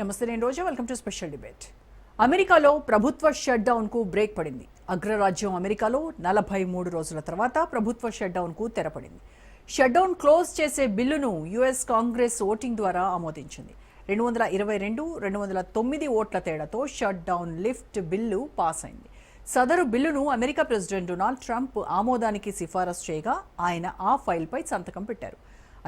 నమస్తే నేను Roja. Welcome to special debate అమెరికాలో ప్రభుత్వ షట్ డౌన్కు బ్రేక్ పడింది. అగ్రరాజ్యం అమెరికాలో నలభై మూడు రోజుల తర్వాత ప్రభుత్వ షట్ డౌన్కు తెరపడింది. షట్ డౌన్ క్లోజ్ చేసే బిల్లును యుఎస్ కాంగ్రెస్ ఓటింగ్ ద్వారా ఆమోదించింది. రెండు వందల ఇరవై రెండు రెండు వందల తొమ్మిది ఓట్ల తేడాతో shut down lift bill pass అయింది. సదరు బిల్లును అమెరికా ప్రెసిడెంట్ డొనాల్డ్ ట్రంప్ ఆమోదానికి సిఫారసు చేయగా ఆయన ఆ ఫైల్పై సంతకం పెట్టారు.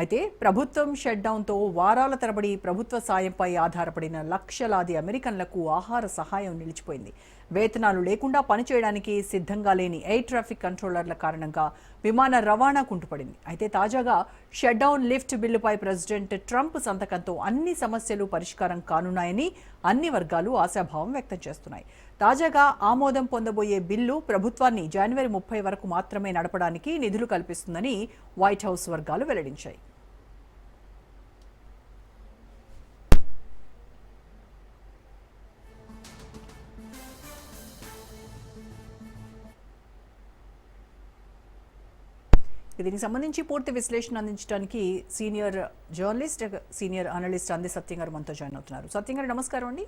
అయితే ప్రభుత్వం షట్డౌన్తో వారాల తరబడి ప్రభుత్వ సాయంపై ఆధారపడిన లక్షలాది అమెరికన్లకు ఆహార సహాయం నిలిచిపోయింది. వేతనాలు లేకుండా పనిచేయడానికి సిద్ధంగా లేని ఎయిర్ ట్రాఫిక్ కంట్రోలర్ల కారణంగా విమాన రవాణా కుంటుపడింది. అయితే తాజాగా షట్డౌన్ లిఫ్ట్ బిల్లుపై ప్రెసిడెంట్ ట్రంప్ సంతకంతో అన్ని సమస్యలు పరిష్కారం కానున్నాయని అన్ని వర్గాలు ఆశాభావం వ్యక్తం చేస్తున్నాయి. తాజాగా ఆమోదం పొందబోయే బిల్లు ప్రభుత్వాన్ని జనవరి ముప్పై వరకు మాత్రమే నడపడానికి నిధులు కల్పిస్తుందని వైట్ హౌస్ వర్గాలు వెల్లడించాయి. దీనికి సంబంధించి పూర్తి విశ్లేషణ అందించడానికి సీనియర్ జర్నలిస్ట్ సీనియర్ అనలిస్ట్ అంది సత్యం గారు మనతో జాయిన్ అవుతున్నారు. సత్యం గారు నమస్కారం అండి.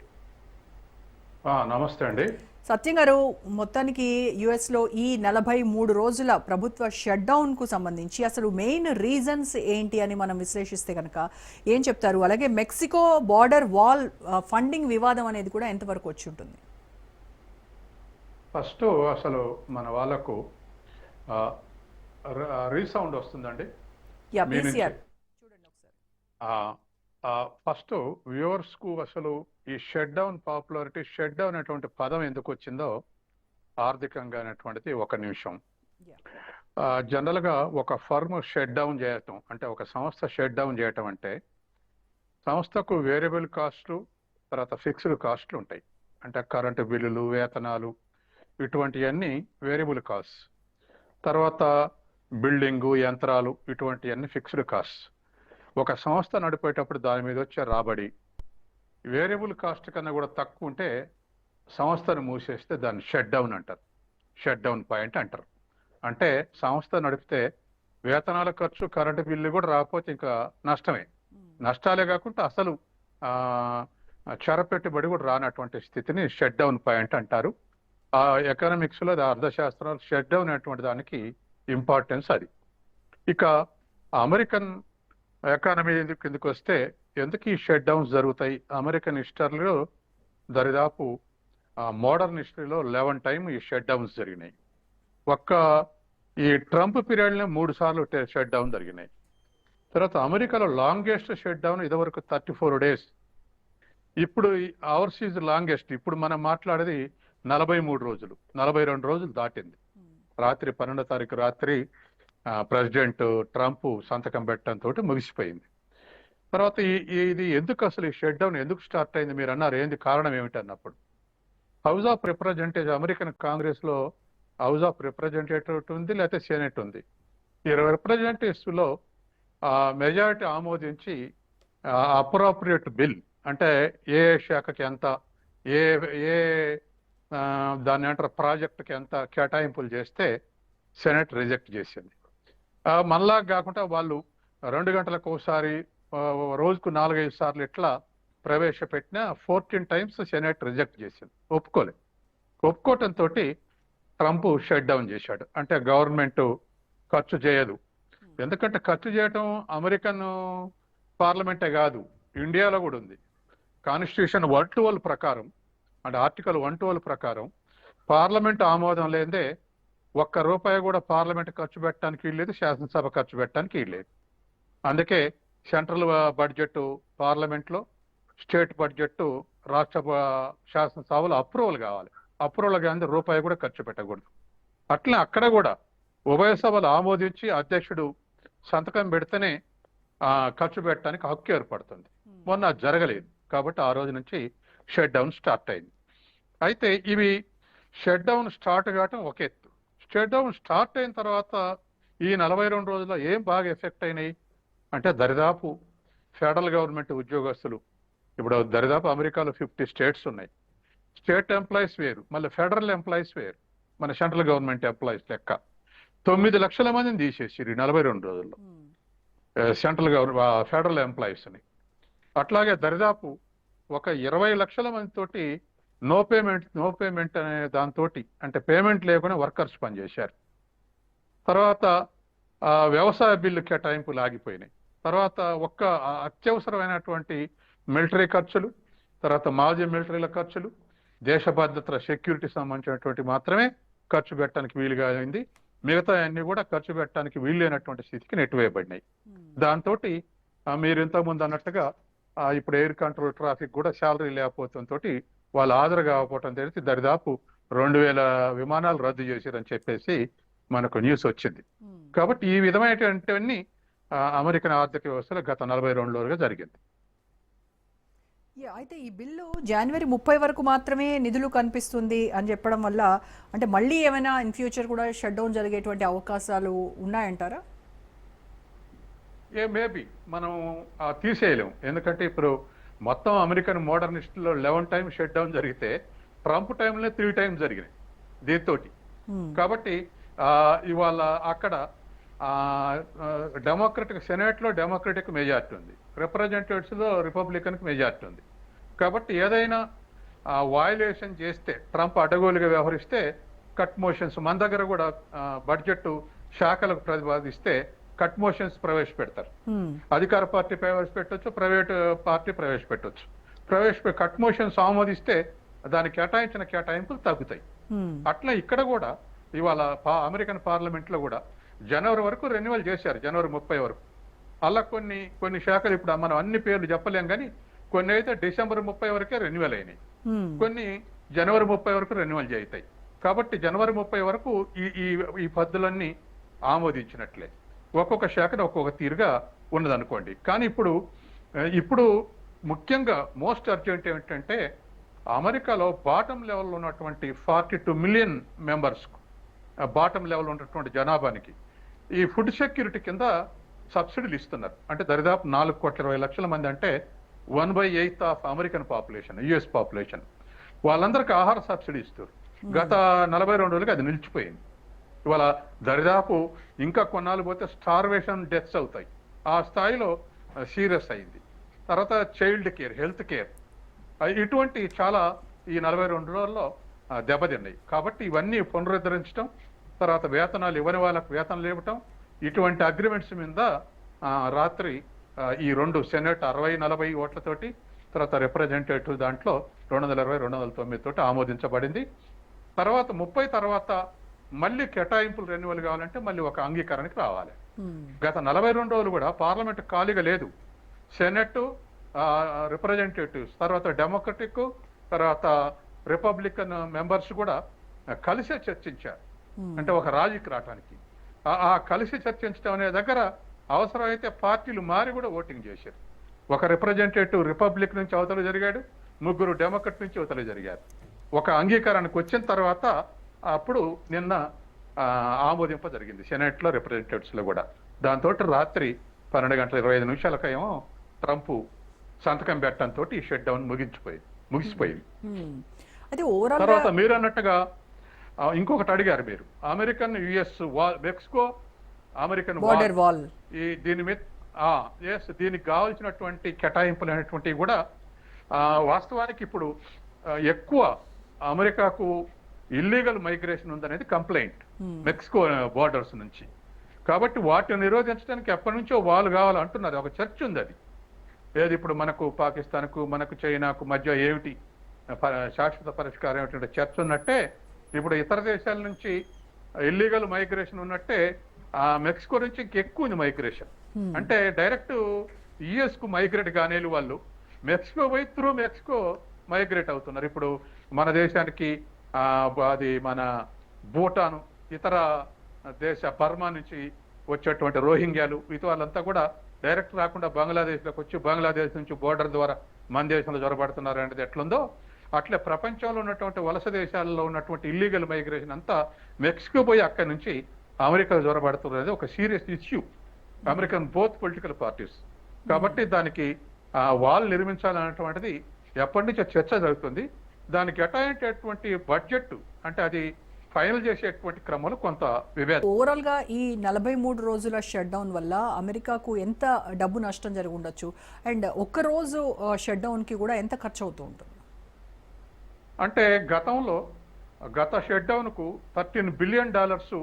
నమస్తే అండి. సత్యం గారు మొత్తానికి యుఎస్లో ఈ నలభై మూడు రోజుల ప్రభుత్వ షట్ డౌన్కు సంబంధించి అసలు మెయిన్ రీజన్స్ ఏంటి అని మనం విశ్లేషిస్తే కనుక ఏం చెప్తారు? అలాగే మెక్సికో బార్డర్ వాల్ ఫండింగ్ వివాదం అనేది కూడా ఎంతవరకు వచ్చి ఉంటుంది? ఫస్ట్ అసలు మన వాళ్ళకు రీసౌండ్ వస్తుందండి. ఫస్ట్ వ్యూవర్స్కు అసలు ఈ shut down popularity shut down అనేటువంటి పదం ఎందుకు వచ్చిందో ఆర్థికంగా అనేటువంటిది ఒక నిమిషం. జనరల్గా ఒక ఫర్మ్ షట్ డౌన్ చేయటం అంటే ఒక సంస్థ షట్ డౌన్ చేయటం అంటే సంస్థకు వేరియబుల్ కాస్ట్లు తర్వాత ఫిక్స్డ్ కాస్ట్లు ఉంటాయి. అంటే కరెంటు బిల్లులు వేతనాలు ఇటువంటివన్నీ వేరియబుల్ కాస్ట్. తర్వాత బిల్డింగు యంత్రాలు ఇటువంటివన్నీ ఫిక్స్డ్ కాస్ట్. ఒక సంస్థ నడిపేటప్పుడు దాని మీద వచ్చే రాబడి వేరియబుల్ కాస్ట్ కన్నా కూడా తక్కువ ఉంటే సంస్థను మూసేస్తే దాన్ని షట్ డౌన్ అంటారు. షట్ డౌన్ పాయింట్ అంటారు. అంటే సంస్థ నడిపితే వేతనాల ఖర్చు కరెంటు బిల్లు కూడా రాకపోతే ఇంకా నష్టమే. నష్టాలే కాకుండా అసలు ఆ, చర పెట్టుబడి కూడా రానటువంటి స్థితిని షట్ డౌన్ పాయింట్ అంటారు. ఆ ఎకనామిక్స్లో అర్థశాస్త్రాలు షట్ డౌన్ అనేటువంటి దానికి ఇంపార్టెన్స్ అది. ఇక అమెరికన్ ఎకానమీ కిందకి వస్తే ఎందుకు ఈ షట్ డౌన్స్ జరుగుతాయి? అమెరికన్ హిస్టరీలో దరిదాపు మోడర్న్ హిస్టరీలో లెవెన్ టైం ఈ షట్ డౌన్స్ జరిగినాయి. ఒక్క ఈ ట్రంప్ పీరియడ్లో మూడు సార్లు షట్ డౌన్ జరిగినాయి. తర్వాత అమెరికాలో లాంగెస్ట్ షట్ డౌన్ ఇదివరకు థర్టీ ఫోర్ డేస్. ఇప్పుడు అవర్స్ ఈజ్ లాంగెస్ట్. ఇప్పుడు మనం మాట్లాడేది నలభై మూడు రోజులు. నలభై రెండు రోజులు దాటింది. రాత్రి పన్నెండో తారీఖు రాత్రి ప్రెసిడెంట్ ట్రంప్ సంతకం పెట్టడంతో ముగిసిపోయింది. తర్వాత ఈ- ఇది ఎందుకు అసలు ఈ షట్ డౌన్ ఎందుకు స్టార్ట్ అయింది మీరు అన్నారు? ఏంది కారణం ఏమిటి అన్నప్పుడు? హౌస్ ఆఫ్ రిప్రజెంటేటివ్ అమెరికన్ కాంగ్రెస్లో హౌస్ ఆఫ్ రిప్రజెంటేటివ్ ఉంది లేకపోతే సెనెట్ ఉంది. ఈ రిప్రజెంటేటివ్స్లో మెజారిటీ ఆమోదించి అప్రోప్రియేట్ బిల్ అంటే ఏ శాఖకి ఎంత ఏ ఏ దాన్ని అంటారు ప్రాజెక్టుకి ఎంత కేటాయింపులు చేస్తే సెనెట్ రిజెక్ట్ చేసింది. మనలా కాకుండా వాళ్ళు రెండు గంటలకు ఒకసారి రోజుకు నాలుగైదు సార్లు ఇట్లా ప్రవేశపెట్టిన ఫోర్టీన్ టైమ్స్ సెనేట్ రిజెక్ట్ చేసింది. ఒప్పుకోలేదు ఒప్పుకోవటంతో ట్రంప్ షట్ డౌన్ చేశాడు. అంటే గవర్నమెంట్ ఖర్చు చేయదు. ఎందుకంటే ఖర్చు చేయటం అమెరికన్ పార్లమెంటే కాదు ఇండియాలో కూడా ఉంది. కాన్స్టిట్యూషన్ వన్ టువల్ ప్రకారం అంటే ఆర్టికల్ వన్ టువల్ ప్రకారం పార్లమెంట్ ఆమోదం లేదే ఒక్క రూపాయి కూడా పార్లమెంట్ ఖర్చు పెట్టడానికి వీల్లేదు శాసనసభ ఖర్చు పెట్టడానికి వీల్లేదు అందుకే సెంట్రల్ బడ్జెట్ పార్లమెంట్లో స్టేట్ బడ్జెట్ రాష్ట్ర శాసనసభలో అప్రూవల్ కావాలి. అప్రూవల్ కానీ రూపాయి కూడా ఖర్చు పెట్టకూడదు. అట్లా అక్కడ కూడా ఉభయ సభలు ఆమోదించి అధ్యక్షుడు సంతకం పెడితేనే ఆ, ఖర్చు పెట్టడానికి హక్కు ఏర్పడుతుంది. మొన్న అది జరగలేదు. కాబట్టి ఆ రోజు నుంచి షట్ డౌన్ స్టార్ట్ అయింది. అయితే ఇవి షట్ డౌన్ స్టార్ట్ కావటం ఒక డౌన్ స్టార్ట్ అయిన తర్వాత ఈ నలభై రెండు రోజుల్లో ఏం బాగా ఎఫెక్ట్ అయినాయి? అంటే దరిదాపు ఫెడరల్ గవర్నమెంట్ ఉద్యోగస్తులు. ఇప్పుడు దరిదాపు అమెరికాలో ఫిఫ్టీ స్టేట్స్ ఉన్నాయి. స్టేట్ ఎంప్లాయీస్ వేరు మళ్ళీ ఫెడరల్ ఎంప్లాయీస్ వేరు. మన సెంట్రల్ గవర్నమెంట్ ఎంప్లాయీస్ లెక్క. తొమ్మిది లక్షల మందిని తీసేసారు ఈ నలభై రెండు రోజుల్లో. సెంట్రల్ గవర్నమెంట్ ఫెడరల్ ఎంప్లాయీస్ అని అట్లాగే దరిదాపు ఒక ఇరవై లక్షల మంది తోటి నో పేమెంట్ నో పేమెంట్ అనే దాంతో అంటే పేమెంట్ లేకుండా వర్కర్స్ పనిచేశారు. తర్వాత వ్యవసాయ బిల్లు కేటాయింపులు ఆగిపోయినాయి. తర్వాత ఒక్క అత్యవసరమైనటువంటి మిలిటరీ ఖర్చులు తర్వాత మాజీ మిలిటరీల ఖర్చులు దేశ భద్రతల సెక్యూరిటీ సంబంధించినటువంటి మాత్రమే ఖర్చు పెట్టడానికి వీలుగా అయింది. మిగతా అన్ని కూడా ఖర్చు పెట్టడానికి వీల్లేనటువంటి స్థితికి నెట్టివేయబడినాయి. దాంతో మీరు ఇంతకుముందు అన్నట్టుగా ఆ, ఇప్పుడు ఎయిర్ కంట్రోల్ ట్రాఫిక్ కూడా శాలరీ లేకపోవడంతో వాళ్ళు హాజరు కాకపోవడం తెలిసి దరిదాపు రెండు వేల విమానాలు రద్దు చేశారని చెప్పేసి మనకు న్యూస్ వచ్చింది. కాబట్టి ఈ విధమైనటువంటివన్నీ అమెరికన్ ఆర్థిక వ్యవస్థలో గత నలభై రెండు రోజులుగా జరిగింది అయితే ఈ బిల్లు జనవరి ముప్పై వరకు మాత్రమే నిధులు కనిపిస్తుంది అని చెప్పడం వల్ల అంటే మళ్ళీ ఏమైనా ఇన్ ఫ్యూచర్ కూడా షట్ డౌన్ జరిగేటువంటి అవకాశాలు ఉన్నాయంటారా? ఏ మేబీ మనం ఆ, తీసేయలేం ఎందుకంటే ఇప్పుడు మొత్తం అమెరికన్ మోడర్నిస్టులో లెవెన్ టైమ్స్ షట్ డౌన్ జరిగితే ట్రంప్ టైంలో త్రీ టైమ్స్ జరిగినాయి దీంతో. కాబట్టి ఇవాళ అక్కడ డెమోక్రటిక్ సెనేట్లో డెమోక్రటిక్ మెజార్టీ ఉంది. రిప్రజెంటేటివ్స్లో రిపబ్లికన్ మెజార్టీ ఉంది. కాబట్టి ఏదైనా వాయులేషన్ చేస్తే ట్రంప్ అడ్డగోలుగా వ్యవహరిస్తే కట్ మోషన్స్ మన దగ్గర కూడా బడ్జెట్ శాఖలకు ప్రతిపాదిస్తే కట్ మోషన్స్ ప్రవేశపెడతారు. అధికార పార్టీ ప్రవేశపెట్టొచ్చు ప్రైవేట్ పార్టీ ప్రవేశపెట్టొచ్చు. ప్రవేశ కట్ మోషన్స్ ఆమోదిస్తే దానికి కేటాయించిన కేటాయింపులు తగ్గుతాయి. అట్లా ఇక్కడ కూడా ఇవాళ అమెరికన్ పార్లమెంట్లో కూడా జనవరి వరకు రెన్యువల్ చేశారు జనవరి ముప్పై వరకు. అలా కొన్ని కొన్ని శాఖలు ఇప్పుడు మనం అన్ని పేర్లు చెప్పలేం కానీ కొన్ని అయితే డిసెంబర్ ముప్పై వరకే రెన్యువల్ అయినాయి. కొన్ని జనవరి ముప్పై వరకు రెన్యువల్ చేస్తాయి కాబట్టి జనవరి ముప్పై వరకు ఈ ఈ ఈ పద్ధతులన్నీ ఆమోదించినట్లే. ఒక్కొక్క శాఖను ఒక్కొక్క తీరుగా ఉన్నదనుకోండి. కానీ ఇప్పుడు ఇప్పుడు ముఖ్యంగా మోస్ట్ అర్జెంట్ ఏమిటంటే అమెరికాలో బాటం లెవెల్లో ఉన్నటువంటి forty two million members bottom level ఉన్నటువంటి జనాభానికి ఈ ఫుడ్ సెక్యూరిటీ కింద సబ్సిడీలు ఇస్తున్నారు. అంటే దరిదాపు నాలుగు కోట్ల ఇరవై లక్షల మంది అంటే one by eighth of American population US population. వాళ్ళందరికీ ఆహార సబ్సిడీ ఇస్తారు గత నలభై రెండు రోజులకి అది నిలిచిపోయింది. ఇవాళ దరిదాపు ఇంకా కొన్నాళ్ళు పోతే స్టార్వేషన్ డెత్స్ అవుతాయి. ఆ స్థాయిలో సీరియస్ అయింది. తర్వాత చైల్డ్ కేర్ హెల్త్ కేర్ ఇటువంటి చాలా ఈ నలభై రెండు రోజుల్లో దెబ్బతిన్నాయి. కాబట్టి ఇవన్నీ పునరుద్ధరించడం తర్వాత వేతనాలు ఇవ్వని వాళ్ళకు వేతనాలు ఇవ్వటం ఇటువంటి అగ్రిమెంట్స్ మీద రాత్రి ఈ రెండు సెనెట్ అరవై నలభై ఓట్లతోటి తర్వాత రిప్రజెంటేటివ్ దాంట్లో రెండు వందల ఇరవై రెండు వందల తొమ్మిది తోటి ఆమోదించబడింది. తర్వాత ముప్పై తర్వాత మళ్ళీ కేటాయింపులు రెన్యువల్ కావాలంటే మళ్ళీ ఒక అంగీకారానికి రావాలి. గత నలభై రెండు రోజులు కూడా పార్లమెంట్ ఖాళీగా లేదు. సెనెట్ రిప్రజెంటేటివ్స్ తర్వాత డెమోక్రటిక్ తర్వాత రిపబ్లికన్ మెంబర్స్ కూడా కలిసే చర్చించారు. అంటే ఒక రాజీకి రావటానికి. ఆ- ఆ కలిసి చర్చించడం అనే దగ్గర అవసరమైతే పార్టీలు మారి కూడా ఓటింగ్ చేశారు. ఒక రిప్రజెంటేటివ్ రిపబ్లిక్ నుంచి అవతల జరిగాడు ముగ్గురు డెమోక్రట్ నుంచి అవతల జరిగారు. ఒక అంగీకారానికి వచ్చిన తర్వాత అప్పుడు నిన్న ఆమోదింప జరిగింది. సెనెట్లో రిప్రజెంటేటివ్స్లో కూడా దాంతో రాత్రి పన్నెండు గంటల ఇరవై ఐదు నిమిషాలకేమో ట్రంప్ సంతకం పెట్టడంతో ఈ షట్ డౌన్ ముగించిపోయింది. ముగిసిపోయింది. తర్వాత మీరు అన్నట్టుగా ఇంకొకటి అడిగారు మీరు. American US wall Mexico American wall border wall ఈ దీని మీద ఎస్ దీనికి కావాల్సినటువంటి కేటాయింపులు అనేటువంటివి కూడా ఆ, వాస్తవానికి ఇప్పుడు ఎక్కువ అమెరికాకు ఇల్లీగల్ మైగ్రేషన్ ఉందనేది కంప్లైంట్ మెక్సికో బార్డర్స్ నుంచి. కాబట్టి వాటిని నిరోధించడానికి ఎప్పటి నుంచో వాళ్ళు కావాలంటున్నారు. ఒక చర్చ ఉంది అది. ఏది ఇప్పుడు మనకు పాకిస్తాన్కు మనకు చైనాకు మధ్య ఏమిటి? శాశ్వత పరిష్కారం ఏమిటంటే చర్చ ఉన్నట్టే ఇప్పుడు ఇతర దేశాల నుంచి ఇల్లీగల్ మైగ్రేషన్ ఉన్నట్టే ఆ మెక్సికో నుంచి ఇంకెక్కువ ఉంది మైగ్రేషన్ అంటే డైరెక్ట్ యుఎస్కు మైగ్రేట్ కానేలు వాళ్ళు. మెక్సికో పోయి త్రూ మెక్సికో మైగ్రేట్ అవుతున్నారు. ఇప్పుడు మన దేశానికి అది మన భూటాను ఇతర దేశ బర్మా నుంచి వచ్చేటువంటి రోహింగ్యాలు ఇటు వాళ్ళంతా కూడా డైరెక్ట్ రాకుండా బంగ్లాదేశ్లోకి వచ్చి బంగ్లాదేశ్ నుంచి బోర్డర్ ద్వారా మన దేశంలో జొరబడుతున్నారు అనేది ఎట్లుందో అట్లే ప్రపంచంలో ఉన్నటువంటి వలస దేశాలలో ఉన్నటువంటి ఇల్లీగల్ మైగ్రేషన్ అంతా మెక్సికో పోయి అక్కడి నుంచి అమెరికా జొరబడుతున్నది ఒక serious issue American both political parties కాబట్టి దానికి వాల్ నిర్మించాలనేటువంటిది ఎప్పటి నుంచో చర్చ జరుగుతుంది. దానికి కేటాయించేటువంటి బడ్జెట్ అంటే అది ఫైనల్ చేసేటువంటి క్రమంలో కొంత విభేదం. ఓవరాల్గా ఈ నలభై మూడు రోజుల షట్ డౌన్ వల్ల అమెరికాకు ఎంత డబ్బు నష్టం జరిగి ఉండొచ్చు? అండ్ ఒక్క రోజు షట్ డౌన్కి కూడా ఎంత ఖర్చు అవుతూ ఉంటుంది? అంటే గతంలో గత షట్ డౌన్కు థర్టీన్ బిలియన్ డాలర్స్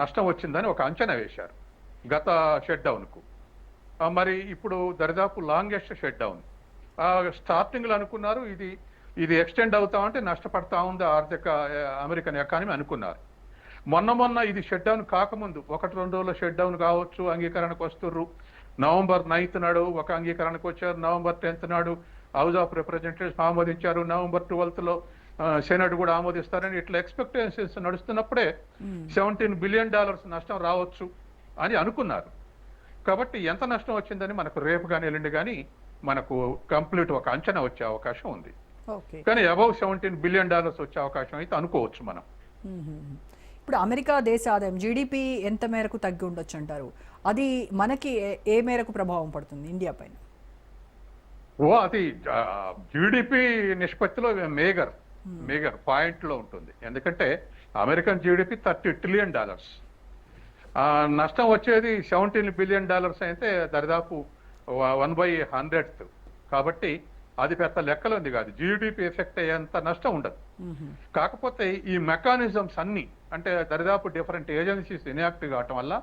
నష్టం వచ్చిందని ఒక అంచనా వేశారు గత షట్ డౌన్కు మరి ఇప్పుడు దరిదాపు లాంగెస్ట్ షట్ డౌన్ స్టార్టింగ్లో అనుకున్నారు ఇది ఇది ఎక్స్టెండ్ అవుతా ఉంటే నష్టపడతా ఉంది ఆర్థిక అమెరికన్ ఎకానమీ అనుకున్నారు. మొన్న మొన్న ఇది షట్ డౌన్ కాకముందు ఒకటి రెండు రోజుల షట్ డౌన్ కావచ్చు అంగీకరణకు వస్తుర్రు. నవంబర్ నైన్త్ నాడు ఒక అంగీకరణకు వచ్చారు నవంబర్ టెన్త్ నాడు హౌస్ ఆఫ్ రిప్రజెంటేటివ్స్ ఆమోదించారు నవంబర్ ట్వెల్త్లో సెనెట్ కూడా ఆమోదిస్తారని ఇట్లా ఎక్స్పెక్టేషన్స్ నడుస్తున్నప్పుడే సెవెంటీన్ బిలియన్ డాలర్స్ నష్టం రావచ్చు అని అనుకున్నారు. కాబట్టి ఎంత నష్టం వచ్చిందని మనకు రేపు కానీ ఎల్లుండి కానీ మనకు కంప్లీట్ ఒక అంచనా వచ్చే అవకాశం ఉంది. కానీ అబౌవ్ సెవెంటీన్ బిలియన్ డాలర్స్ వచ్చే అవకాశం అయితే అనుకోవచ్చు మనం. ఇప్పుడు అమెరికా దేశ ఆదాయం జీడిపి ఎంత మేరకు తగ్గి ఉండొచ్చు అంటారు? అది మనకి ఏ- మేరకు ప్రభావం పడుతుంది ఇండియా పైన? ఓ అది జీడిపి నిష్పత్తిలో మేగర్ మేగర్ పాయింట్లో ఉంటుంది. ఎందుకంటే American GDP thirty trillion dollars. నష్టం వచ్చేది సెవెంటీన్ బిలియన్ డాలర్స్ అయితే దరిదాపు వన్ బై హండ్రెడ్ కాబట్టి అది పెద్ద లెక్కలు ఉంది కాదు జీడిపి ఎఫెక్ట్ అయ్యేంత నష్టం ఉండదు. కాకపోతే ఈ మెకానిజమ్స్ అన్ని అంటే దరిదాపు డిఫరెంట్ ఏజెన్సీస్ ఇన్యాక్టివ్ కావటం వల్ల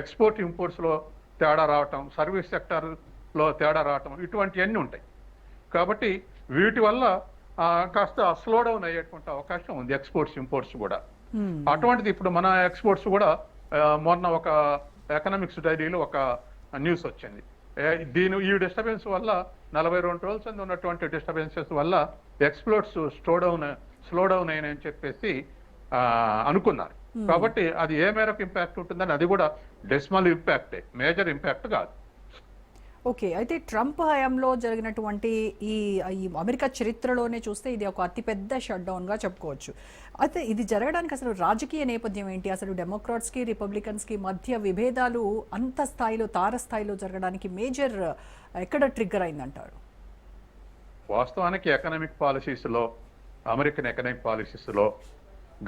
ఎక్స్పోర్ట్ ఇంపోర్ట్స్లో తేడా రావటం సర్వీస్ సెక్టర్లో తేడా రావటం ఇటువంటివన్నీ ఉంటాయి. కాబట్టి వీటి వల్ల కాస్త స్లో డౌన్ అయ్యేటువంటి అవకాశం ఉంది ఎక్స్పోర్ట్స్ ఇంపోర్ట్స్ కూడా. అటువంటిది ఇప్పుడు మన ఎక్స్పోర్ట్స్ కూడా మొన్న ఒక ఎకనామిక్స్ డైరీలో ఒక న్యూస్ వచ్చింది. దీని ఈ డిస్టర్బెన్స్ వల్ల నలభై రెండు రోజుల కింద ఉన్నటువంటి డిస్టర్బెన్సెస్ వల్ల exports slow down slow down అయినాయని చెప్పేసి అనుకున్నారు. కాబట్టి అది ఏ మేరకు ఇంపాక్ట్ ఉంటుందని అది కూడా డెసిమల్ ఇంపాక్టే మేజర్ ఇంపాక్ట్ కాదు. ఓకే అయితే ట్రంప్ హయాంలో జరిగినటువంటి ఈ ఈ అమెరికా చరిత్రలోనే చూస్తే ఇది ఒక అతిపెద్ద షట్ చెప్పుకోవచ్చు. అయితే ఇది జరగడానికి అసలు రాజకీయ నేపథ్యం ఏంటి? అసలు డెమోక్రాట్స్కి రిపబ్లికన్స్కి మధ్య విభేదాలు అంత స్థాయిలో తారస్థాయిలో జరగడానికి మేజర్ ఎక్కడ ట్రిగ్గర్ అయిందంటారు? వాస్తవానికి ఎకనామిక్ పాలసీస్లో అమెరికన్ ఎకనామిక్ పాలసీస్లో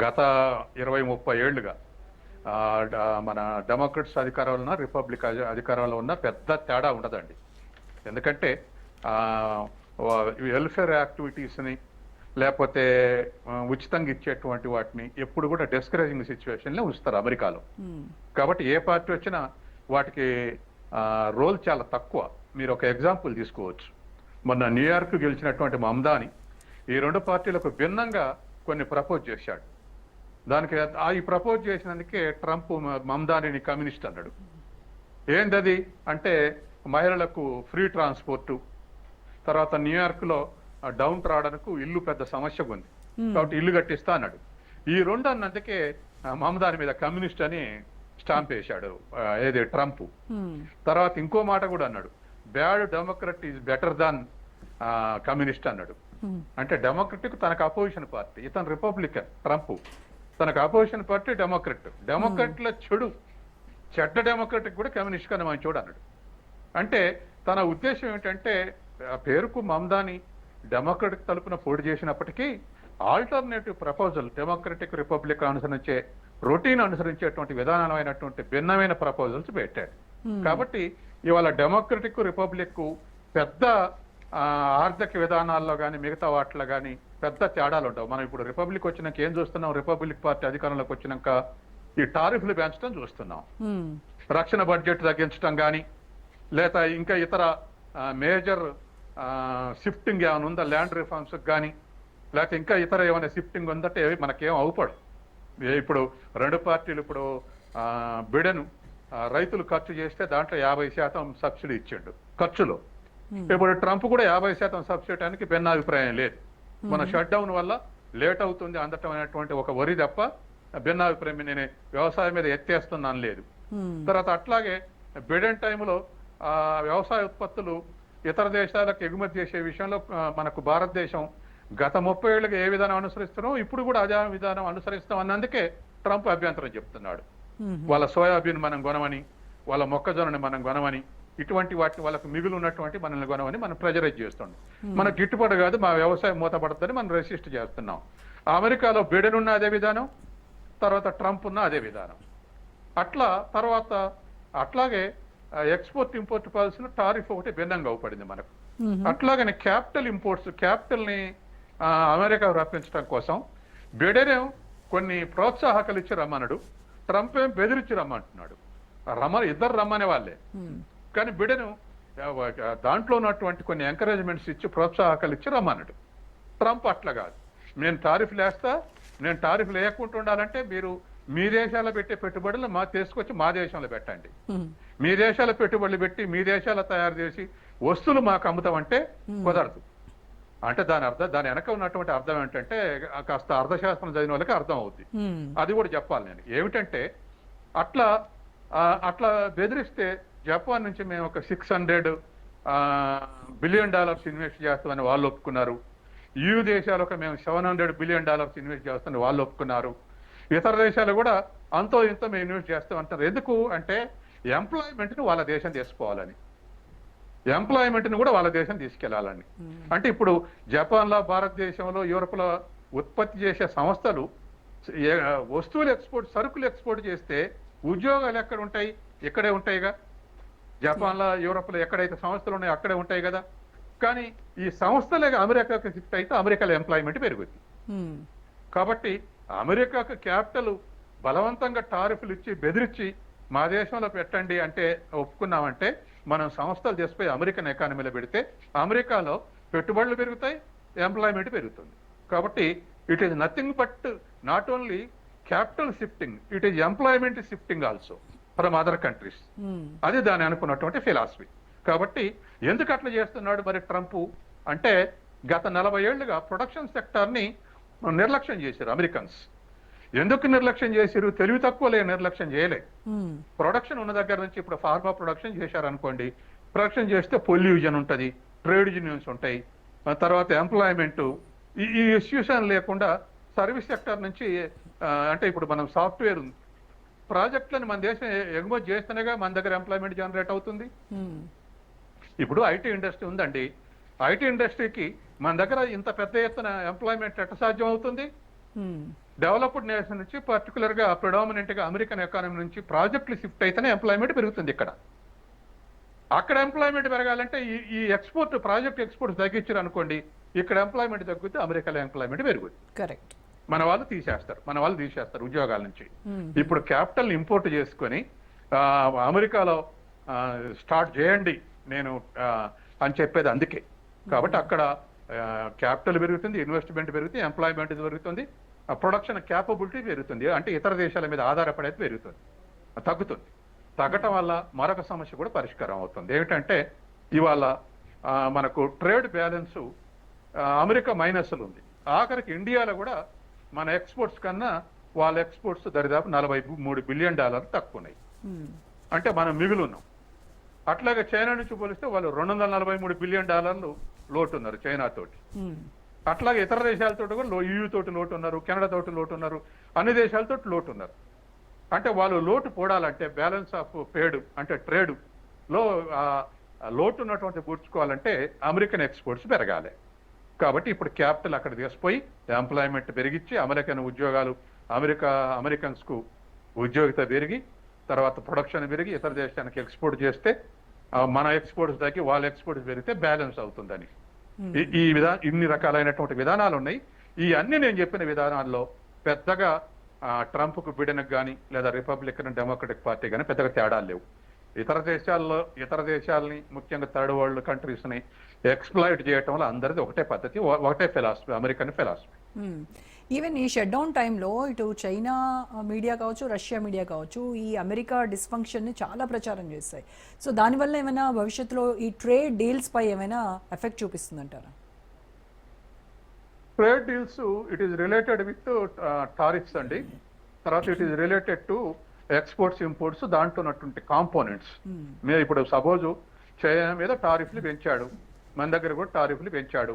గత ఇరవై ముప్పై ఏళ్ళుగా మన డెమోక్రట్స్ అధికారంలో ఉన్న రిపబ్లిక్ అధి- అధికారంలో ఉన్న పెద్ద తేడా ఉండదండి. ఎందుకంటే వెల్ఫేర్ యాక్టివిటీస్ని లేకపోతే ఉచితంగా ఇచ్చేటువంటి వాటిని ఎప్పుడు కూడా డిస్కరేజింగ్ సిచ్యువేషన్లో ఉంచుతారు అమెరికాలో. కాబట్టి ఏ పార్టీ వచ్చినా వాటికి రోల్ చాలా తక్కువ. మీరు ఒక ఎగ్జాంపుల్ తీసుకోవచ్చు. మొన్న న్యూయార్క్ గెలిచినటువంటి మమ్దాని ఈ రెండు పార్టీలకు భిన్నంగా కొన్ని ప్రపోజ్ చేశాడు. దానికి ఆ ఈ ప్రపోజ్ చేసినందుకే ట్రంప్ మమ్దానిని కమ్యూనిస్ట్ అన్నాడు. ఏందది? అంటే మహిళలకు ఫ్రీ ట్రాన్స్పోర్టు తర్వాత న్యూయార్క్లో డౌన్ రావడానికి ఇల్లు పెద్ద సమస్య ఉంది. కాబట్టి ఇల్లు కట్టిస్తా అన్నాడు. ఈ రెండు అన్నందుకే మమదాని మీద కమ్యూనిస్ట్ అని స్టాంప్ వేశాడు ఏది ట్రంప్. తర్వాత ఇంకో మాట కూడా అన్నాడు. Bad democrat is better than communist అన్నాడు. అంటే డెమోక్రటిక్ తనకు అపోజిషన్ పార్టీ ఇతను రిపబ్లికన్ ట్రంప్. తనకు అపోజిషన్ పార్టీ డెమోక్రట్. డెమోక్రట్ల చెడు. చెడ్డ డెమోక్రటిక్ కూడా కమ్యూనిస్ట్ కన్నా మంచి చూడు అన్నాడు అంటే తన ఉద్దేశం ఏంటంటే ఆ పేరుకు మమ్దాని డెమోక్రటిక్ తలుపున పోటీ చేసినప్పటికీ ఆల్టర్నేటివ్ ప్రపోజల్ డెమోక్రటిక్ రిపబ్లిక్ అనుసరించే రొటీన్ అనుసరించేటువంటి విధానమైనటువంటి భిన్నమైన ప్రపోజల్స్ పెట్టాడు. కాబట్టి ఇవాళ డెమోక్రటిక్ రిపబ్లిక్ పెద్ద ఆర్థిక విధానాల్లో కానీ మిగతా వాటిలో కానీ పెద్ద తేడాలు ఉండవు మనం ఇప్పుడు రిపబ్లిక్ వచ్చినాక ఏం చూస్తున్నాం? రిపబ్లిక్ పార్టీ అధికారంలోకి వచ్చినాక ఈ టారిఫ్లు పెంచడం చూస్తున్నాం. రక్షణ బడ్జెట్ తగ్గించడం కానీ లేదా ఇంకా ఇతర మేజర్ షిఫ్టింగ్ ఏమైనా ఉందా? ల్యాండ్ రిఫార్మ్స్ కానీ లేకపోతే ఇంకా ఇతర ఏమైనా షిఫ్టింగ్ ఉందంటే మనకేం అవుపడు ఇప్పుడు రెండు పార్టీలు ఇప్పుడు బిడెను రైతులు ఖర్చు చేస్తే దాంట్లో యాభై శాతం సబ్సిడీ ఇచ్చిండు ఖర్చులో. ఇప్పుడు ట్రంప్ కూడా యాభై శాతం సబ్సిడీకి భిన్నాభిప్రాయం లేదు. మన షట్ డౌన్ వల్ల లేట్ అవుతుంది అందటం అనేటువంటి ఒక వరి తప్ప భిన్నాభిప్రాయం నేను వ్యవసాయం మీద ఎత్తేస్తున్నాను లేదు Hmm. తర్వాత అట్లాగే బిడెన్ టైంలో ఆ వ్యవసాయ ఉత్పత్తులు ఇతర దేశాలకు ఎగుమతి చేసే విషయంలో మనకు భారతదేశం గత ముప్పై ఏళ్ళుగా ఏ విధానం అనుసరిస్తున్నాం ఇప్పుడు కూడా అదే విధానం అనుసరిస్తాం అన్నందుకే ట్రంప్ అభ్యంతరం చెప్తున్నాడు Hmm. వాళ్ళ సోయాబీన్ మనం కొనమని వాళ్ళ మొక్కజొన్నని మనం కొనమని ఇటువంటి వాటి వాళ్ళకు మిగులు ఉన్నటువంటి మనల్ని కొనమని మనం ప్రెజరైజ్ చేస్తుంది మనకు గిట్టుబాటు కాదు మా వ్యవసాయం మూతపడుతుందని మనం రెసిస్ట్ చేస్తున్నాం. అమెరికాలో బిడెన్ ఉన్న అదే విధానం తర్వాత ట్రంప్ ఉన్న అదే విధానం. అట్లా తర్వాత అట్లాగే ఎక్స్పోర్ట్ ఇంపోర్ట్ పాలసీలో టారిఫ్ ఒకటి భిన్నంగా అవుపడింది మనకు. అట్లాగనే క్యాపిటల్ ఇంపోర్ట్స్ క్యాపిటల్ని ఆ, అమెరికా రప్పించడం కోసం బిడెన్ కొన్ని ప్రోత్సాహకాలు ఇచ్చి రమ్మన్నాడు ట్రంప్ ఏం బెదిరించి రమ్మంటున్నాడు. రమ్మ ఇద్దరు రమ్మనే వాళ్ళే. కానీ బిడెను దాంట్లో ఉన్నటువంటి కొన్ని ఎంకరేజ్మెంట్స్ ఇచ్చి ప్రోత్సాహకాలు ఇచ్చి రమ్మన్నాడు. ట్రంప్ అట్లా కాదు. నేను టారిఫ్ లేస్తా నేను టారిఫ్ లేకుండా ఉండాలంటే మీరు మీ దేశాల్లో పెట్టే పెట్టుబడులు మా తీసుకొచ్చి మా దేశంలో పెట్టండి. మీ దేశాల పెట్టుబడులు పెట్టి మీ దేశాల తయారు చేసి వస్తువులు మాకు అమ్ముతామంటే కుదరదు. అంటే దాని అర్థం దాని వెనక ఉన్నటువంటి అర్థం ఏంటంటే కాస్త అర్థశాస్త్రం చదివిన వాళ్ళకి అర్థం అవుద్ది. అది కూడా చెప్పాలి నేను. ఏమిటంటే అట్లా అట్లా బెదిరిస్తే జపాన్ నుంచి మేము ఒక six hundred billion dollars invest చేస్తామని వాళ్ళు ఒప్పుకున్నారు. యూ దేశాలకు మేము seven hundred billion dollars invest చేస్తామని వాళ్ళు ఒప్పుకున్నారు. ఇతర దేశాలు కూడా అంతో ఇంతో మేము ఇన్వెస్ట్ చేస్తాం అంటారు ఎందుకు అంటే ఎంప్లాయ్మెంట్ని వాళ్ళ దేశం తీసుకోవాలని. ఎంప్లాయ్మెంట్ని కూడా వాళ్ళ దేశం తీసుకెళ్ళాలని. అంటే ఇప్పుడు జపాన్లో భారతదేశంలో యూరోప్లో ఉత్పత్తి చేసే సంస్థలు వస్తువులు ఎక్స్పోర్ట్ సరుకులు ఎక్స్పోర్ట్ చేస్తే ఉద్యోగాలు ఎక్కడ ఉంటాయి? ఇక్కడే ఉంటాయిగా. జపాన్లో యూరోప్లో ఎక్కడైతే సంస్థలు ఉన్నాయో అక్కడే ఉంటాయి కదా. కానీ ఈ సంస్థలే అమెరికాకి షిఫ్ట్ అయితే అమెరికాలో ఎంప్లాయ్మెంట్ పెరుగుద్ది. కాబట్టి అమెరికాకు క్యాపిటల్ బలవంతంగా టారిఫ్లు ఇచ్చి బెదిరించి మా దేశంలో పెట్టండి అంటే ఒప్పుకున్నామంటే మనం సంస్థలు చేసిపోయి అమెరికన్ ఎకానమీలో పెడితే అమెరికాలో పెట్టుబడులు పెరుగుతాయి ఎంప్లాయ్మెంట్ పెరుగుతుంది. కాబట్టి it is nothing but not only capital shifting it is employment shifting also. From other countries అది దాని అనుకున్నటువంటి ఫిలాసఫీ కాబట్టి ఎందుకు అట్లా చేస్తున్నాడు మరి ట్రంప్? అంటే గత నలభై ఏళ్ళుగా ప్రొడక్షన్ సెక్టార్ని నిర్లక్ష్యం చేశారు అమెరికన్స్. ఎందుకు నిర్లక్ష్యం చేశారు? తెలివి తక్కువలే నిర్లక్ష్యం చేయలే. ప్రొడక్షన్ ఉన్న దగ్గర నుంచి ఇప్పుడు ఫార్మా ప్రొడక్షన్ చేశారనుకోండి ప్రొడక్షన్ చేస్తే పొల్యూషన్ ఉంటది ట్రేడ్ యూనియన్స్ ఉంటాయి తర్వాత ఎంప్లాయ్మెంట్ ఈ ఇష్యూస్ లేకుండా సర్వీస్ సెక్టర్ నుంచి అంటే ఇప్పుడు మనం సాఫ్ట్వేర్ ఉంది ప్రాజెక్టులను మన దేశం ఎగుమతి చేస్తేనేగా మన దగ్గర ఎంప్లాయ్మెంట్ జనరేట్ అవుతుంది. ఇప్పుడు ఐటీ ఇండస్ట్రీ ఉందండి. ఐటీ ఇండస్ట్రీకి మన దగ్గర ఇంత పెద్ద ఎత్తున ఎంప్లాయ్మెంట్ ఎట్ట సాధ్యం అవుతుంది? డెవలప్డ్ నేషన్ నుంచి పర్టికులర్గా predominant గా అమెరికన్ ఎకానమీ నుంచి ప్రాజెక్టులు షిఫ్ట్ అయితేనే ఎంప్లాయ్మెంట్ పెరుగుతుంది ఇక్కడ. అక్కడ ఎంప్లాయ్మెంట్ పెరగాలంటే ఈ ఈ ఎక్స్పోర్ట్ ప్రాజెక్ట్ ఎక్స్పోర్ట్ తగ్గించారు అనుకోండి ఇక్కడ ఎంప్లాయ్మెంట్ తగ్గితే అమెరికాలో ఎంప్లాయ్మెంట్ పెరుగుతుంది కరెక్ట్ మన వాళ్ళు తీసేస్తారు మన వాళ్ళు తీసేస్తారు ఉద్యోగాల నుంచి. ఇప్పుడు క్యాపిటల్ ఇంపోర్ట్ చేసుకొని ఆ, అమెరికాలో స్టార్ట్ చేయండి నేను అని చెప్పేది అందుకే. కాబట్టి అక్కడ క్యాపిటల్ పెరుగుతుంది ఇన్వెస్ట్మెంట్ పెరుగుతుంది ఎంప్లాయ్మెంట్ పెరుగుతుంది ప్రొడక్షన్ క్యాపబిలిటీ పెరుగుతుంది అంటే ఇతర దేశాల మీద ఆధారపడేది పెరుగుతుంది తగ్గుతుంది. తగ్గటం వల్ల మరొక సమస్య కూడా పరిష్కారం అవుతుంది. ఏమిటంటే ఇవాళ మనకు ట్రేడ్ బ్యాలెన్స్ అమెరికా మైనస్లు ఉంది. ఆఖరికి ఇండియాలో కూడా మన ఎక్స్పోర్ట్స్ కన్నా వాళ్ళ ఎక్స్పోర్ట్స్ దరిదాపు నలభై మూడు బిలియన్ డాలర్లు తక్కువ ఉన్నాయి అంటే మనం మిగిలి ఉన్నాం అట్లాగే చైనా నుంచి పోలిస్తే వాళ్ళు రెండు వందల నలభై మూడు బిలియన్ డాలర్లు లోటు ఉన్నారు చైనా తోటి. అట్లాగే ఇతర దేశాలతో కూడా EU తోటి లోటు ఉన్నారు కెనడా తోటి లోటు ఉన్నారు అన్ని దేశాలతో లోటు ఉన్నారు అంటే వాళ్ళు లోటు పోడాలంటే బ్యాలెన్స్ ఆఫ్ పేడ్ అంటే ట్రేడ్లో లోటు ఉన్నటువంటి పూడ్చుకోవాలంటే అమెరికన్ ఎక్స్పోర్ట్స్ పెరగాలి. కాబట్టి ఇప్పుడు క్యాపిటల్ అక్కడ తీసుకుపోయి ఎంప్లాయ్మెంట్ పెరిగించి అమెరికన్ ఉద్యోగాలు అమెరికా అమెరికన్స్కు ఉద్యోగిత పెరిగి తర్వాత ప్రొడక్షన్ పెరిగి ఇతర దేశానికి ఎక్స్పోర్ట్ చేస్తే మన ఎక్స్పోర్ట్స్ తగ్గి వాళ్ళ ఎక్స్పోర్ట్స్ పెరిగితే బ్యాలెన్స్ అవుతుందని. ఈ- ఈ విధా ఇన్ని రకాలైనటువంటి విధానాలు ఉన్నాయి. ఈ అన్ని నేను చెప్పిన విధానాల్లో పెద్దగా ట్రంప్కు బిడెనకు కానీ లేదా రిపబ్లికన్ డెమోక్రటిక్ పార్టీ కానీ పెద్దగా తేడాలు లేవు. ఇతర దేశాల్లో ఇతర దేశాలని ముఖ్యంగా థర్డ్ వరల్డ్ కంట్రీస్ని ఎక్స్ప్లాయిట్ చేయటంలో అందరిది ఒకటే పద్ధతి ఒకటే ఫిలాసఫీ అమెరికన్ ఫిలాసఫీ. ఈవెన్ ఈ షట్ డౌన్ టైంలో ఇటు చైనా మీడియా కావచ్చు రష్యా మీడియా కావచ్చు ఈ అమెరికా డిస్ఫంక్షన్ని చాలా ప్రచారం చేస్తాయి సో దానివల్ల ఏమైనా భవిష్యత్తులో ఈ ట్రేడ్ డీల్స్ పై ఏమైనా effect చూపిస్తుందంటారా? Trade deals it is related with tariffs అండి. తర్వాత it is related to exports imports దాంట్లో ఉన్నటువంటి కాంపోనెంట్స్. మీరు ఇప్పుడు సపోజ్ చైనా మీద టారిఫ్లు పెంచాడు. మన దగ్గర కూడా టారిఫ్లు పెంచాడు.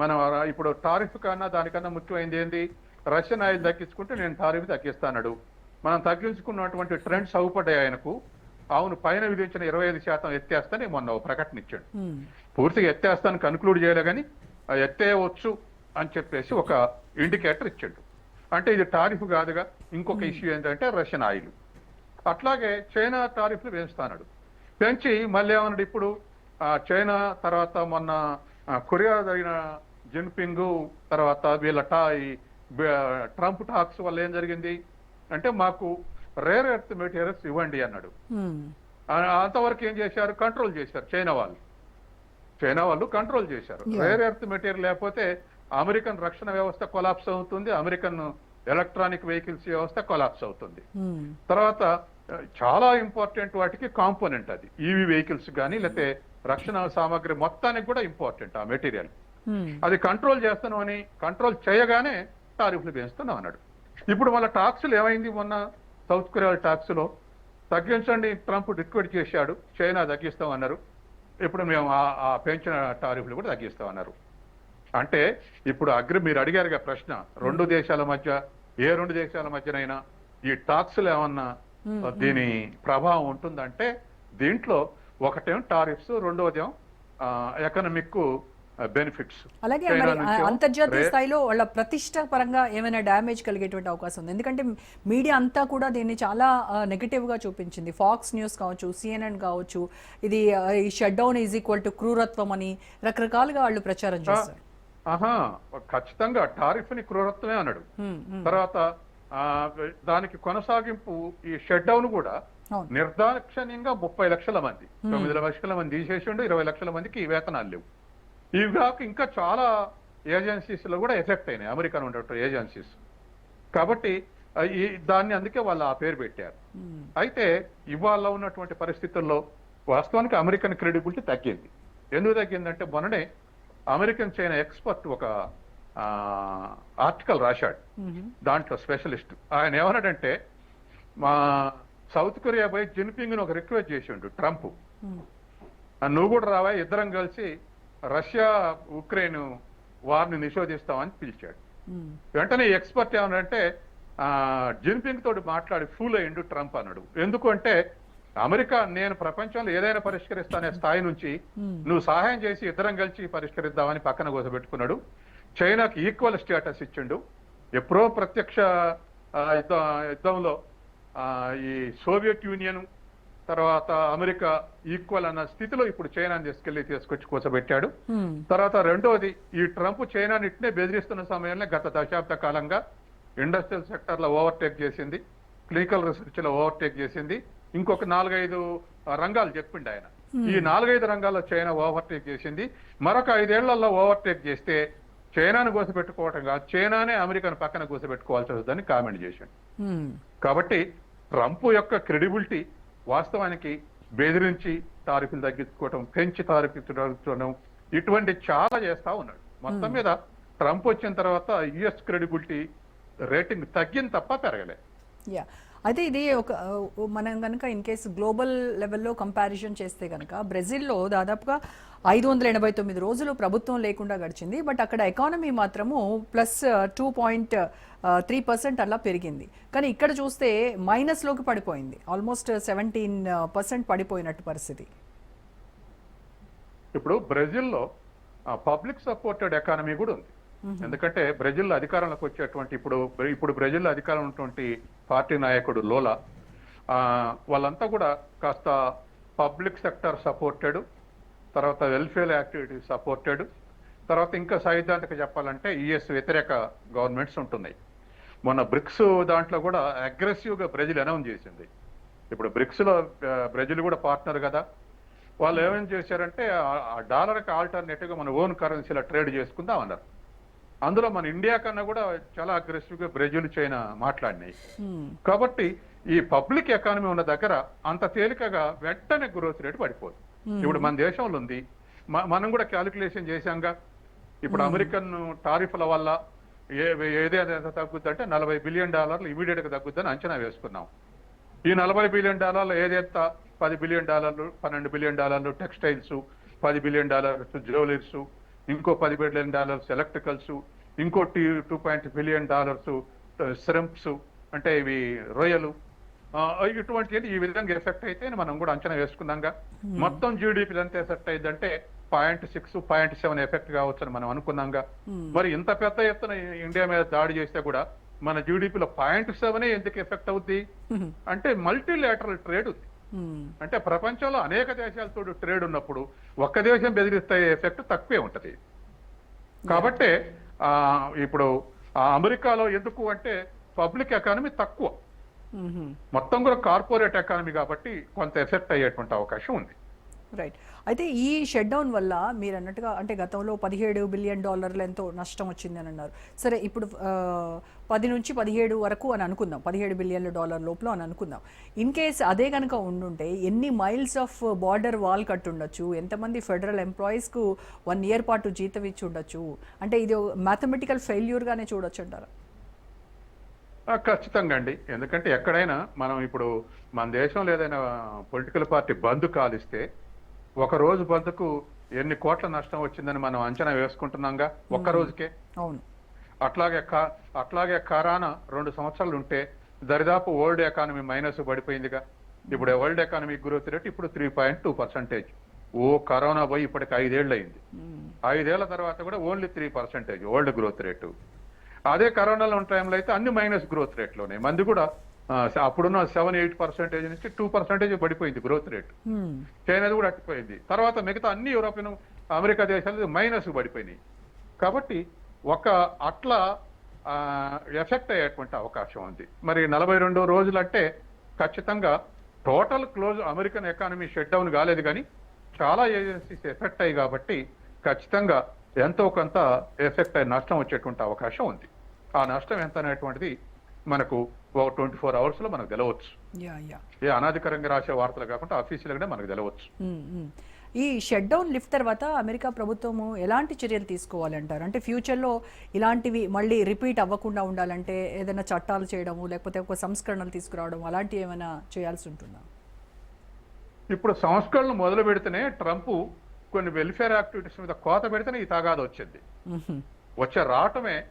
మనం ఇప్పుడు టారిఫ్ కన్నా దానికన్నా ముఖ్యమైనది ఏంది? రష్యన్ ఆయిల్ తగ్గించుకుంటే నేను టారిఫ్ తగ్గిస్తానడు. మనం తగ్గించుకున్నటువంటి ట్రెండ్స్ అవుపడ్డాయి ఆయనకు. అవును పైన విధించిన ఇరవై ఐదు శాతం ఎత్తేస్తానని మొన్న ప్రకటన ఇచ్చాడు. పూర్తిగా ఎత్తేస్తాను కన్క్లూడ్ చేయలే కానీ ఎత్తేయవచ్చు అని చెప్పేసి ఒక ఇండికేటర్ ఇచ్చాడు. అంటే ఇది టారిఫ్ కాదుగా ఇంకొక ఇష్యూ ఏంటంటే రష్యన్ ఆయిల్. అట్లాగే చైనా టారిఫ్లు పెంచుతాడు పెంచి మళ్ళీ ఏమన్నాడు ఇప్పుడు? చైనా తర్వాత మొన్న కొరియా జరిగిన జిన్పింగ్ తర్వాత వీళ్ళ టా ఈ బ- ట్రంప్ టాక్స్ వల్ల ఏం జరిగింది? అంటే మాకు రేర్ ఎర్త్ మెటీరియల్స్ ఇవ్వండి అన్నాడు. అంతవరకు ఏం చేశారు? కంట్రోల్ చేశారు చైనా వాళ్ళు. చైనా వాళ్ళు కంట్రోల్ చేశారు. రేర్ ఎర్త్ మెటీరియల్ లేకపోతే అమెరికన్ రక్షణ వ్యవస్థ కొలాప్స్ అవుతుంది అమెరికన్ ఎలక్ట్రానిక్ వెహికల్స్ వ్యవస్థ కొలాప్స్ అవుతుంది. తర్వాత చాలా ఇంపార్టెంట్ వాటికి కాంపోనెంట్ అది. ఈవీ వెహికల్స్ కానీ లేకపోతే రక్షణ సామాగ్రి మొత్తానికి కూడా ఇంపార్టెంట్ ఆ మెటీరియల్ అది కంట్రోల్ చేస్తున్నాం అని కంట్రోల్ చేయగానే టారిఫ్లు పెంచుతున్నాం అన్నాడు. ఇప్పుడు మళ్ళీ టాక్స్లు ఏమైంది మొన్న? సౌత్ కొరియా టాక్స్లో? తగ్గించండి ట్రంప్ రిక్వెస్ట్ చేశాడు చైనా తగ్గిస్తాం అన్నారు. ఇప్పుడు మేము ఆ- పెంచిన టారిఫ్లు కూడా తగ్గిస్తాం అన్నారు. అంటే ఇప్పుడు అగ్రి మీరు అడిగారుగా ప్రశ్న రెండు దేశాల మధ్య ఏ రెండు దేశాల మధ్యనైనా ఈ టాక్స్లు ఏమన్నా దీని ప్రభావం ఉంటుందంటే దీంట్లో ఒకటేమో టారిఫ్స్ రెండోదేమో ఎకనమిక్ బెనిఫిట్స్ అలాగే అంతర్జాతీయ స్థాయిలో వాళ్ళ ప్రతిష్ట పరంగా ఏమైనా డ్యామేజ్ కలిగేటువంటి అవకాశం ఉంది. ఎందుకంటే మీడియా అంతా కూడా దీన్ని చాలా నెగటివ్గా చూపించింది. ఫాక్స్ న్యూస్ కావచ్చు సిఎన్ఎన్ కావచ్చు ఇది ఈ shut down is equal to క్రూరత్వం అని రకరకాలుగా వాళ్ళు ప్రచారం చేస్తారు ఆహా ఖచ్చితంగా టారిఫ్ని క్రూరత్వమే అన్నాడు. తర్వాత దానికి కొనసాగింపు ఈ షట్ డౌన్ కూడా నిర్దాక్షిణ్యంగా ముప్పై లక్షల మంది తొమ్మిది లక్షల మంది తీసేసిండు ఇరవై లక్షల మందికి వేతనాలు లేవు. ఇవి కాక ఇంకా చాలా ఏజెన్సీస్లో కూడా ఎఫెక్ట్ అయినాయి అమెరికన్ ఉన్నటువంటి ఏజెన్సీస్. కాబట్టి ఈ దాన్ని అందుకే వాళ్ళు ఆ పేరు పెట్టారు. అయితే ఇవాళ ఉన్నటువంటి పరిస్థితుల్లో వాస్తవానికి అమెరికన్ క్రెడిబిలిటీ తగ్గింది. ఎందుకు తగ్గిందంటే మొన్ననే అమెరికన్ చైనా ఎక్స్పర్ట్ ఒక ఆర్టికల్ రాశాడు. దాంట్లో స్పెషలిస్ట్. ఆయన ఏమన్నాడంటే మా సౌత్ కొరియా పోయి జిన్పింగ్ ఒక రిక్వెస్ట్ చేసిండు ట్రంప్. ఉమ్, "ఆ, నువ్వు కూడా రావా? ఇద్దరం కలిసి రష్యా ఉక్రెయిన్ వార్ని నిషేధిస్తామని పిలిచాడు. వెంటనే ఎక్స్పర్ట్ ఏమన్నాడంటే ఆ, జిన్పింగ్ తోటి మాట్లాడి ఫూల్ అయ్యిండు ట్రంప్ అన్నాడు. ఎందుకు అంటే అమెరికా నేను ప్రపంచంలో ఏదైనా పరిష్కరిస్తానే స్థాయి నుంచి నువ్వు సహాయం చేసి ఇద్దరం కలిసి పరిష్కరిద్దామని పక్కన కూసబెట్టుకున్నాడు చైనాకి ఈక్వల్ స్టేటస్ ఇచ్చిండు. ఎప్పుడో ప్రత్యక్ష యుద్ధంలో ఈ సోవియట్ యూనియన్ తర్వాత అమెరికా ఈక్వల్ అన్న స్థితిలో ఇప్పుడు చైనాని తీసుకెళ్ళి తీసుకొచ్చి కూసబెట్టాడు ఉమ్, తర్వాత రెండోది ఈ ట్రంప్ చైనాని ఇట్నే బెదిరిస్తున్న సమయంలో గత దశాబ్ద కాలంగా ఇండస్ట్రియల్ సెక్టర్లో ఓవర్టేక్ చేసింది క్లినికల్ రీసెర్చ్లో ఓవర్టేక్ చేసింది. ఇంకొక నాలుగైదు రంగాలు చెప్పిండు ఆయన. ఈ నాలుగైదు రంగాల్లో చైనా ఓవర్టేక్ చేసింది. మరొక ఐదేళ్ళలో ఓవర్టేక్ చేస్తే చైనాను కూసబెట్టుకోవటం కాదు చైనానే అమెరికాను పక్కన కూసబెట్టుకోవాల్సి వస్తుందని కామెంట్ చేశాడు. కాబట్టి ట్రంప్ యొక్క క్రెడిబిలిటీ వాస్తవానికి బెదిరించి తారీఖులు తగ్గించుకోవటం పెంచి తారీఖులు ఇటువంటి చాలా చేస్తా ఉన్నాడు. మొత్తం మీద ట్రంప్ వచ్చిన తర్వాత యుఎస్ క్రెడిబిలిటీ రేటింగ్ తగ్గింది తప్ప పెరగలే. యా అయితే ఇది ఒక మనం కనుక ఇన్ కేస్ గ్లోబల్ లెవెల్లో కంపారిజన్ చేస్తే కనుక బ్రెజిల్లో దాదాపుగా ఐదు వందల ఎనభై తొమ్మిది రోజులు ప్రభుత్వం లేకుండా గడిచింది. బట్ అక్కడ ఎకానమీ మాత్రము plus two point three percent అలా పెరిగింది. కానీ ఇక్కడ చూస్తే మైనస్లోకి పడిపోయింది. ఆల్మోస్ట్ సెవెంటీన్ పర్సెంట్ పడిపోయినట్టు పరిస్థితి. ఇప్పుడు బ్రెజిల్లో పబ్లిక్ సపోర్టెడ్ ఎకానమీ కూడా ఉంది. ఎందుకంటే బ్రెజిల్ అధికారంలోకి వచ్చేటువంటి ఇప్పుడు ఇప్పుడు బ్రెజిల్ అధికారం ఉన్నటువంటి పార్టీ నాయకుడు లోలా వాళ్ళంతా కూడా కాస్త పబ్లిక్ సెక్టర్ సపోర్టెడ్ తర్వాత వెల్ఫేర్ యాక్టివిటీ సపోర్టెడ్ తర్వాత ఇంకా సైద్ధాంతిక చెప్పాలంటే యుఎస్ వ్యతిరేక గవర్నమెంట్స్ ఉంటున్నాయి. మొన్న బ్రిక్స్ దాంట్లో కూడా అగ్రెసివ్గా బ్రెజిల్ అనౌన్స్ చేసింది. ఇప్పుడు బ్రిక్స్లో బ్రెజిల్ కూడా పార్ట్నర్ కదా. వాళ్ళు ఏమేం చేశారంటే ఆ- డాలర్కి డాలర్కి మన ఓన్ కరెన్సీలో ట్రేడ్ చేసుకుందాం అన్నారు. అందులో మన ఇండియా కన్నా కూడా చాలా అగ్రెసివ్గా బ్రెజిల్ చైనా మాట్లాడినాయి. Hmm. కాబట్టి ఈ పబ్లిక్ ఎకానమీ ఉన్న దగ్గర అంత తేలికగా వెంటనే గ్రోత్ రేట్ పడిపోదు. ఇప్పుడు మన దేశంలో ఉంది. మనం కూడా క్యాలిక్యులేషన్ చేశాంగా. ఇప్పుడు అమెరికన్ టారిఫ్ల వల్ల ఏ ఏదైనా తగ్గుద్ది అంటే నలభై బిలియన్ డాలర్లు ఇమీడియట్గా తగ్గుద్దని అంచనా వేసుకున్నాం. ఈ నలభై బిలియన్ డాలర్లు ఏదైతే? పది బిలియన్ డాలర్లు పన్నెండు బిలియన్ డాలర్లు టెక్స్టైల్స్ పది బిలియన్ డాలర్స్ జ్యువెలరీస్ ఇంకో పది బిలియన్ డాలర్స్ ఎలక్ట్రికల్స్ ఇంకో two two point billion dollars shrimps అంటే ఇవి రొయ్యలు. ఆ, ఇటువంటి ఈ విధంగా ఎఫెక్ట్ అయితే మనం కూడా అంచనా వేసుకున్నాంగా మొత్తం జీడిపి ఎంత ఎఫెక్ట్ అయిందంటే point six point seven effect కావచ్చు అని మనం అనుకున్నాంగా. మరి ఇంత పెద్ద ఎత్తున ఇండియా మీద దాడి చేస్తే కూడా మన జీడిపిలో పాయింట్ సెవెన్ ఎందుకు ఎఫెక్ట్ అవుద్ది? అంటే మల్టీలేటరల్ ట్రేడ్ ఉంది. Hmm. అంటే ప్రపంచంలో అనేక దేశాలతో ట్రేడ్ ఉన్నప్పుడు ఒక్క దేశం బెదిరిస్తే ఎఫెక్ట్ తక్కువే ఉంటది. కాబట్టి ఇప్పుడు అమెరికాలో ఎందుకు అంటే పబ్లిక్ ఎకానమీ తక్కువ. Mhm. మొత్తం కూడా కార్పొరేట్ ఎకానమీ కాబట్టి కొంత ఎఫెక్ట్ అయ్యేటువంటి అవకాశం ఉంది. రైట్ అయితే ఈ షట్ డౌన్ వల్ల మీరు అన్నట్టుగా అంటే గతంలో పదిహేడు బిలియన్ డాలర్లు ఎంతో నష్టం వచ్చింది అని అన్నారు. సరే ఇప్పుడు పది నుంచి పదిహేడు వరకు అని అనుకుందాం. పదిహేడు బిలియన్ల డాలర్ లోపల అని అనుకుందాం. ఇన్ కేస్ అదే కనుక ఉండుంటే ఎన్ని మైల్స్ ఆఫ్ బార్డర్ వాల్ కట్టుండొచ్చు? ఎంతమంది ఫెడరల్ ఎంప్లాయీస్కు వన్ ఇయర్ పాటు జీతం ఇచ్చి ఉండొచ్చు? అంటే ఇది మ్యాథమెటికల్ ఫెయిల్యూర్గానే చూడొచ్చు అంటారా? ఖచ్చితంగా అండి. ఎందుకంటే ఎక్కడైనా మనం ఇప్పుడు మన దేశంలో ఏదైనా పొలిటికల్ పార్టీ బంద్ కాలిస్తే ఒక రోజు బంద్కు ఎన్ని కోట్ల నష్టం వచ్చిందని మనం అంచనా వేసుకుంటున్నాంగా? ఒక్క రోజుకే? అవును. అట్లాగే అట్లాగే కరోనా రెండు సంవత్సరాలు ఉంటే దరిదాపు వరల్డ్ ఎకానమీ మైనస్ పడిపోయిందిగా. ఇప్పుడు వరల్డ్ ఎకానమీ గ్రోత్ రేట్ ఇప్పుడు త్రీ పాయింట్ టూ పర్సెంటేజ్ ఓ కరోనా పోయి ఇప్పటికి ఐదేళ్ళు అయింది. ఐదేళ్ళ తర్వాత కూడా only three percentage world growth rate అదే కరోనాలో ఉన్న టైంలో అయితే అన్ని మైనస్ గ్రోత్ రేట్లోనే మంది కూడా అప్పుడున్న సెవెన్ ఎయిట్ పర్సెంటేజ్ నుంచి టూ పర్సెంటేజ్ పడిపోయింది గ్రోత్ రేట్ మ్మ్. చైనాది కూడా అట్టిపోయింది. తర్వాత మిగతా అన్ని యూరోపియన్ అమెరికా దేశాలు మైనస్ పడిపోయినాయి. కాబట్టి ఒక అట్లా ఎఫెక్ట్ అయ్యేటువంటి అవకాశం ఉంది. మరి నలభై రెండు రోజులు అంటే ఖచ్చితంగా total close American economy shut down కాలేదు కానీ చాలా ఏజెన్సీస్ ఎఫెక్ట్ అయ్యి కాబట్టి ఖచ్చితంగా ఎంతో కొంత ఎఫెక్ట్ అయ్యి నష్టం వచ్చేటువంటి అవకాశం ఉంది. ఆ నష్టం ఎంత అనేటువంటిది మనకు ఒక ట్వంటీ ఫోర్ అవర్స్లో మనకు తెలవచ్చు. Yeah yeah. ఏ అనాధికారంగా రాసే వార్తలు కాకుండా అఫీషియల్ గానే మనకు తెలవచ్చు. ఈ షట్ డౌన్ లిఫ్ట్ తర్వాత అమెరికా ప్రభుత్వము ఎలాంటి చర్యలు తీసుకోవాలంటారు? అంటే ఫ్యూచర్లో ఇలాంటివి మళ్ళీ రిపీట్ అవ్వకుండా ఉండాలంటే ఏదైనా చట్టాలు చేయడము లేకపోతే ఒక సంస్కరణలు తీసుకురావడం అలాంటివి ఏమైనా చేయాల్సి ఉంటుందా? ఇప్పుడు సంస్కరణలు మొదలు పెడితేనే ట్రంప్ కొన్ని వెల్ఫేర్ యాక్టివిటీస్ మీద కోత పెడితేనే ఈ తగాద వచ్చింది. వచ్చే రావటమే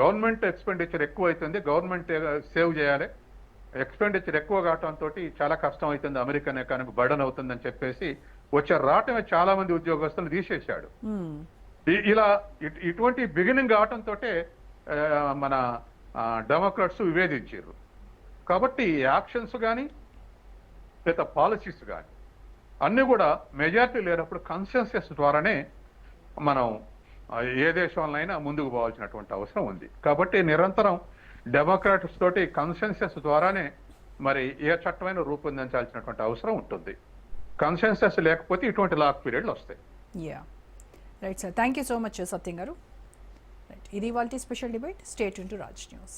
గవర్నమెంట్ ఎక్స్పెండిచర్ ఎక్కువ అవుతుంది గవర్నమెంట్ సేవ్ చేయాలి. ఎక్స్పెండిచర్ ఎక్కువ కావటంతో చాలా కష్టం అవుతుంది. అమెరికన్ ఎకానమీ బర్డన్ అవుతుందని చెప్పేసి వచ్చే రావటమే చాలా మంది ఉద్యోగస్తులు తీసేశాడు. ఇలా ఇట్- ఇటువంటి బిగినింగ్ కావటంతో మన డెమోక్రాట్స్ వివేదించారు కాబట్టి యాక్షన్స్ కానీ లేదా పాలసీస్ కానీ అన్ని కూడా మెజారిటీ లేనప్పుడు కన్సెన్సెస్ ద్వారానే మనం ఏ దేశంలోనైనా ముందుకు పోవాల్సినటువంటి అవసరం ఉంది. కాబట్టి నిరంతరం డెమోక్రాట్స్ తోటి కన్సెన్సెస్ ద్వారానే మరి ఏ చట్టమైన రూపొందించాల్సినటువంటి అవసరం ఉంటుంది. కన్సెన్సెస్ లేకపోతే ఇటువంటి లాక్ పీరియడ్లు వస్తాయి. Yeah right sir thank you so much Satyam garu. Right ఇది వాళ్ళ special debate stay tuned to Raj news